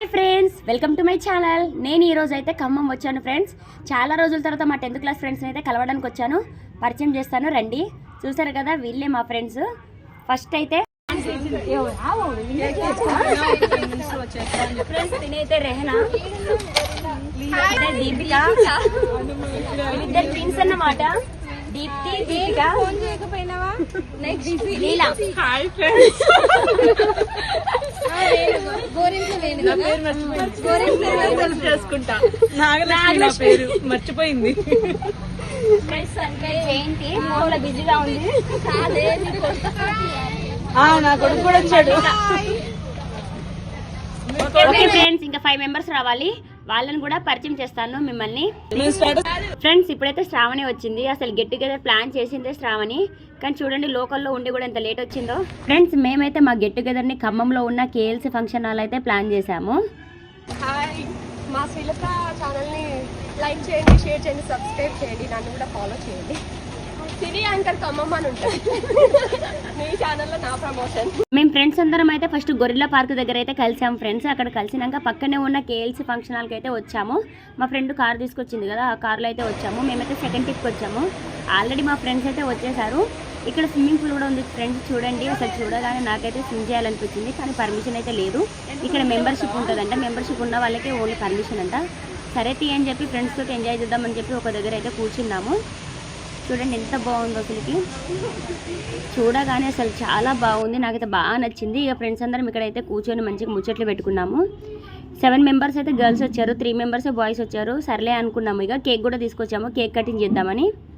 Friends welcome to my channel. నేను ఈ రోజు అయితే ఖమ్మం వచ్చాను ఫ్రెండ్స్. చాలా రోజుల తర్వాత మా టెన్త్ క్లాస్ ఫ్రెండ్స్ అయితే కలవడానికి వచ్చాను. పరిచయం చేస్తాను రండి. చూసారు కదా వీళ్ళే మా ఫ్రెండ్స్. ఫస్ట్ అయితే ఫ్రెండ్స్ రెహనా. దీపిక. వీళ్ళిద్దరు అన్నమాట. దీప్తి దీపిక. చేసుకుంటా నాగలక్ష్మి నా పేరు. మర్చిపోయింది. బిజీగా ఉంది నా కొడుకు కూడా వచ్చాడు. ఓకే ఫ్రెండ్స్ ఇంకా ఫైవ్ మెంబర్స్ రావాలి. వాళ్ళని కూడా పరిచయం చేస్తాను మిమ్మల్ని. ఫ్రెండ్స్ ఇప్పుడైతే శ్రావణి వచ్చింది. అసలు గెట్ టుగెదర్ ప్లాన్ చేసిందే శ్రావణి. కానీ చూడండి లోకల్లో ఉండి కూడా ఎంత లేట్ వచ్చిందో. ఫ్రెండ్స్ మేమైతే మా గెట్ టుగెదర్ని ఖమ్మంలో ఉన్న కేఎల్సీ ఫంక్షన్ హాల్ అయితే ప్లాన్ చేశాము. హాయ్ మా శ్రీలత ఛానల్ని లైక్ చేయండి షేర్ చేయండి సబ్స్క్రైబ్ చేయండి నన్ను కూడా ఫాలో చేయండి. సినీ యాంకర్ ఖమ్మం అని ఉంటుంది. మీ ఛానల్లో నా ప్రమోషన్ మేము ఫ్రెండ్స్ అందరం అయితే ఫస్ట్ గొరిల్లా పార్క్ దగ్గర అయితే కలిసాం ఫ్రెండ్స్ అక్కడ కలిసినాక పక్కనే ఉన్న కేఎల్సీ ఫంక్షన్ హాల్కి అయితే వచ్చాము. మా ఫ్రెండ్ కార్ తీసుకొచ్చింది కదా ఆ కార్లో అయితే వచ్చాము. మేమైతే సెకండ్ ట్రిప్కి వచ్చాము. ఆల్రెడీ మా ఫ్రెండ్స్ అయితే వచ్చేసారు. ఇక్కడ స్విమ్మింగ్ పూల్ కూడా ఉంది ఫ్రెండ్స్ చూడండి. అసలు చూడగానే నాకైతే స్విమ్ చేయాలనిపించింది కానీ పర్మిషన్ అయితే లేదు. ఇక్కడ మెంబర్షిప్ ఉంటుందంట. మెంబర్షిప్ ఉన్న వాళ్ళకే ఓన్లీ పర్మిషన్ అంట. సరే తీ అని చెప్పి ఫ్రెండ్స్తో ఎంజాయ్ చేద్దామని చెప్పి ఒక దగ్గర అయితే కూర్చున్నాము. చూడండి ఎంత బాగుందో అసలుకి. చూడగానే అసలు చాలా బాగుంది. నాకైతే బాగా నచ్చింది. ఇక ఫ్రెండ్స్ అందరం ఇక్కడైతే కూర్చొని మంచిగా ముచ్చట్లు పెట్టుకున్నాము. సెవెన్ మెంబర్స్ అయితే గర్ల్స్ వచ్చారు. త్రీ మెంబర్స్ బాయ్స్ వచ్చారు. సర్లే అనుకున్నాము. ఇక కేక్ కూడా తీసుకొచ్చాము. కేక్ కటింగ్ చేద్దామని.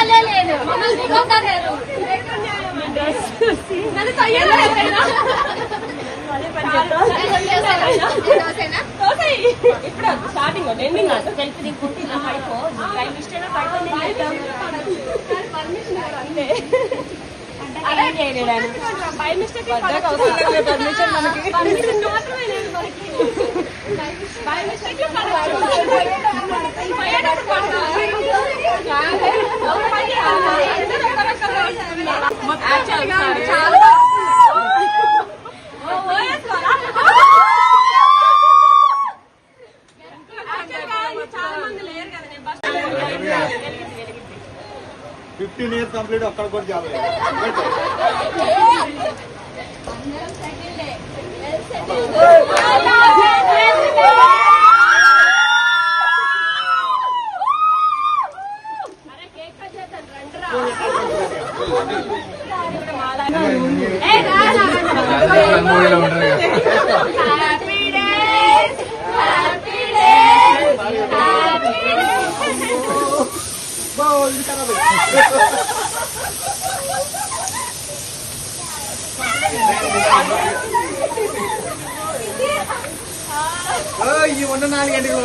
కానీ అలే లేదు మమ్మల్ని దిగొద్దన్నారు. నన్ను తొయ్యలేరు. తోసేయ్. ఇప్పుడు స్టార్టింగ్ ఎండింగ్ సెల్ఫీ దిక్కుంటే పడిపో అదే బై మిస్టేక్ పర్మిషన్ మనకి పర్మిషన్ మాత్రమే లేదు మనకి బై మిస్టేక్ చాలా చాలా మంది లేరు కదా నేను బస్ ఫిఫ్టీన్ ఇయర్స్ కంప్లీట్ ఒక్కడ కూడా జాబ్ ఈ ഈ ഒന്ന് നാല് ഗണ്ടികൾ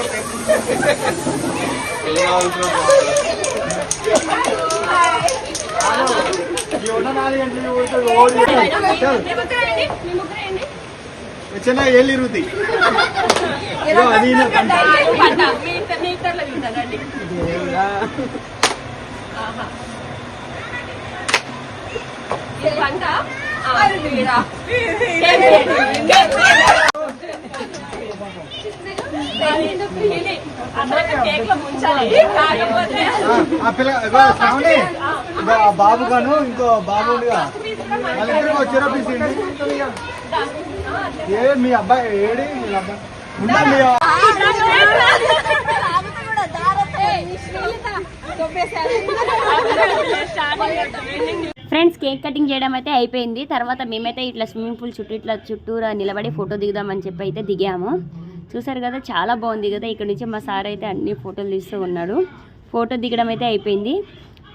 ഈ ഒന്ന് നാല് ഗണ്ടിൽ ഓടി చిన్న ఎల్లి రుతి అది. ఆ, పిల్ల బాబు గాను ఇంకో బాబు వాళ్ళిద్దరికి ఏ మీ అబ్బాయి ఏడి మీ అబ్బాయి ఫ్రెండ్స్ కేక్ కటింగ్ చేయడం అయితే అయిపోయింది. తర్వాత మేమైతే ఇట్లా స్విమ్మింగ్ పూల్ చుట్టూ ఇట్లా చుట్టూరా నిలబడి ఫోటో దిగుదామని చెప్పి అయితే దిగాము. చూసారు కదా చాలా బాగుంది కదా. ఇక్కడ నుంచి మా సార్ అయితే అన్ని ఫోటోలు తీస్తూ ఉన్నాడు. ఫోటో దిగడం అయితే అయిపోయింది.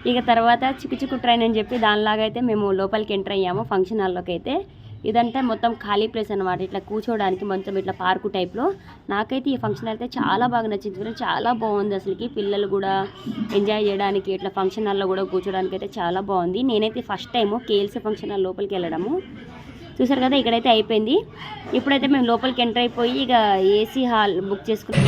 ఇక తర్వాత చిక్కు చిక్కు ట్రైన్ అని చెప్పి దానిలాగా అయితే మేము లోపలికి ఎంటర్ అయ్యాము ఫంక్షన్ హాల్లోకి అయితే ఇదంతా మొత్తం ఖాళీ ప్లేస్ అనమాట ఇట్లా కూర్చోవడానికి మొత్తం ఇట్లా పార్కు టైప్లో. నాకైతే ఈ ఫంక్షన్ అయితే చాలా బాగా నచ్చింది కూడా చాలా బాగుంది అసలుకి. పిల్లలు కూడా ఎంజాయ్ చేయడానికి ఇట్లా ఫంక్షన్ హాల్లో కూడా కూర్చోడానికి అయితే చాలా బాగుంది. నేనైతే first time KLC function hall లోపలికి వెళ్ళడము. చూసారు కదా ఇక్కడైతే అయిపోయింది. ఇప్పుడైతే మేము లోపలికి ఎంటర్ అయిపోయి ఇక ఏసీ హాల్ బుక్ చేసుకున్నాం.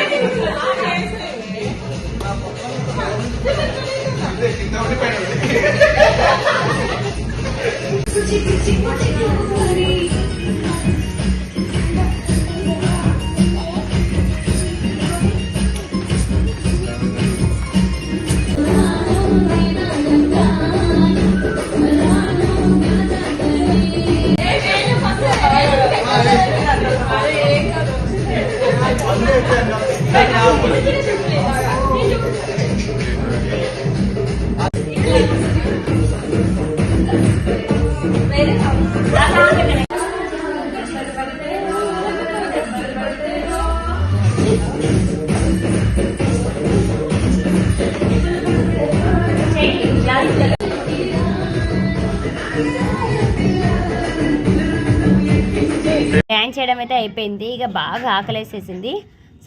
డ్యాన్స్ చేయడం అయితే అయిపోయింది. ఇక బాగా ఆకలేసేసింది.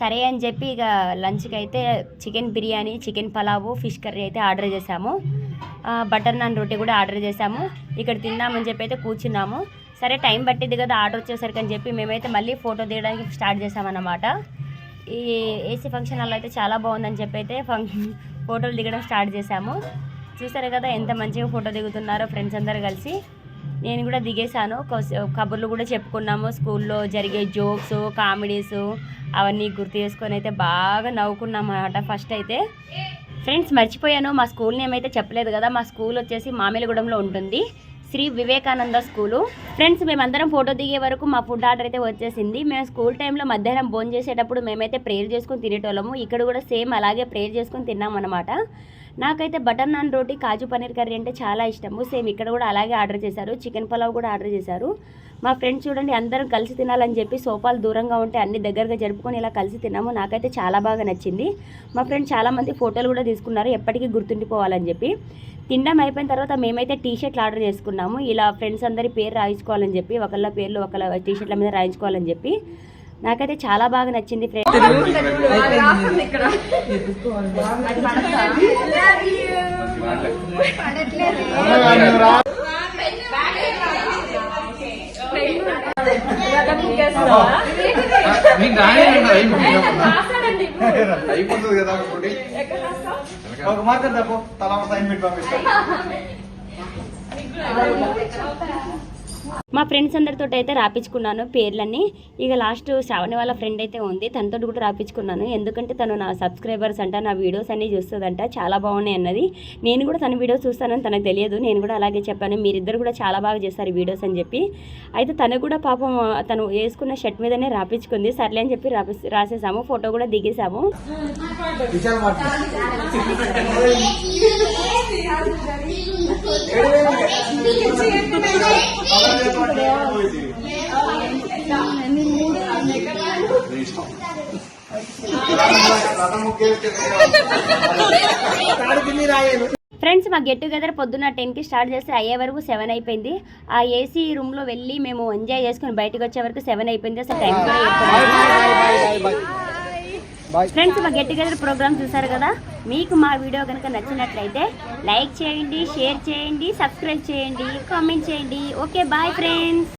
సరే అని చెప్పి ఇక లంచ్కి అయితే chicken biryani chicken pulao fish curry అయితే ఆర్డర్ చేసాము. బటర్ నాన్ రోటీ కూడా ఆర్డర్ చేసాము. ఇక్కడ తిందామని చెప్పి అయితే కూర్చున్నాము. సరే టైం పట్టింది కదా ఆర్డర్ వచ్చేసరికి అని చెప్పి మేమైతే మళ్ళీ ఫోటో తీయడానికి స్టార్ట్ చేసామన్నమాట. ఈ ఏసీ ఫంక్షన్ హాల్ అయితే చాలా బాగుందని చెప్పి అయితే ఫంక్ ఫోటోలు దిగడం స్టార్ట్ చేసాము. చూసారు కదా ఎంత మంచిగా ఫోటో దిగుతున్నారో ఫ్రెండ్స్ అందరు కలిసి. నేను కూడా దిగేశాను. కబుర్లు కూడా చెప్పుకున్నాము. స్కూల్లో జరిగే జోక్స్ కామెడీస్ అవన్నీ గుర్తు చేసుకొని అయితే బాగా నవ్వుకున్నాం అనమాట ఫస్ట్ అయితే. ఫ్రెండ్స్ మర్చిపోయాను. మా స్కూల్ నేమ్ అయితే చెప్పలేదు కదా. మా స్కూల్ వచ్చేసి మామిలిగూడెంలో ఉంటుంది. శ్రీ వివేకానంద స్కూలు. ఫ్రెండ్స్ మేమందరం ఫోటో దిగే వరకు మా ఫుడ్ ఆర్డర్ అయితే వచ్చేసింది. మేము స్కూల్ టైంలో మధ్యాహ్నం భోజనం చేసేటప్పుడు మేమైతే ప్రేయర్ చేసుకుని తినేటోళ్ళము. ఇక్కడ కూడా సేమ్ అలాగే ప్రేయర్ చేసుకుని తిన్నాం అనమాట నాకైతే బటర్ నాన్ రోటీ కాజు పన్నీర్ కర్రీ అంటే చాలా ఇష్టము. సేమ్ ఇక్కడ కూడా అలాగే ఆర్డర్ చేశారు. చికెన్ పలావ్ కూడా ఆర్డర్ చేశారు. మా ఫ్రెండ్స్ చూడండి అందరం కలిసి తినాలని చెప్పి సోఫాలు దూరంగా ఉంటే అన్ని దగ్గరగా జరుపుకొని ఇలా కలిసి తిన్నాము. నాకైతే చాలా బాగా నచ్చింది. మా ఫ్రెండ్స్ చాలామంది ఫోటోలు కూడా తీసుకున్నారు. ఎప్పటికీ గుర్తుండిపోవాలని చెప్పి. తినడం అయిపోయిన తర్వాత మేమైతే టీ షర్ట్లు ఆర్డర్ చేసుకున్నాము. ఇలా ఫ్రెండ్స్ అందరి పేరు రాయించుకోవాలని చెప్పి ఒకళ్ళ పేర్లు ఒకళ్ళ టీ షర్ట్ల మీద రాయించుకోవాలని చెప్పి. నాకైతే చాలా బాగా నచ్చింది ఫ్రెండ్స్ మీకు అయిపోతుంది. అయిపోతుంది కదా ఒకటి. ఒక మాత్రం తప్పు తలా సైన్ పెట్టి పంపిస్తాను మా ఫ్రెండ్స్ అందరితో అయితే రాపించుకున్నాను పేర్లన్నీ. ఇక లాస్ట్ శ్రావణి వాళ్ళ ఫ్రెండ్ అయితే ఉంది. తనతో కూడా రాపించుకున్నాను. ఎందుకంటే తను నా సబ్స్క్రైబర్స్ అంట నా వీడియోస్ అన్నీ చూస్తుందంట. చాలా బాగున్నాయి అన్నది. నేను కూడా తన వీడియోస్ చూస్తానని తనకు తెలియదు. నేను కూడా అలాగే చెప్పాను. మీరిద్దరు కూడా చాలా బాగా చేస్తారు వీడియోస్ అని చెప్పి. అయితే తను కూడా పాపం తను వేసుకున్న షర్ట్ మీదనే రాపించుకుంది. సర్లే అని చెప్పి రాపి రాసేసాము. ఫోటో కూడా దిగేసాము. ఫ్రెండ్స్ మా గెట్ టుగెదర్ పొద్దున్న టెన్కి స్టార్ట్ చేస్తే అయ్యే వరకు సెవెన్ అయిపోయింది. ఆ ఏసీ రూమ్లో వెళ్ళి మేము ఎంజాయ్ చేసుకుని బయటకు వచ్చే వరకు సెవెన్ అయిపోయింది. అసలు టైం కూడా ఫ్రెండ్స్ మా గెట్ టుగెదర్ ప్రోగ్రామ్ చూసారు కదా? మీకు మా వీడియో కనుక నచ్చినట్లయితే లైక్ చేయండి షేర్ చేయండి సబ్స్క్రైబ్ చేయండి కామెంట్ చేయండి. Okay bye friends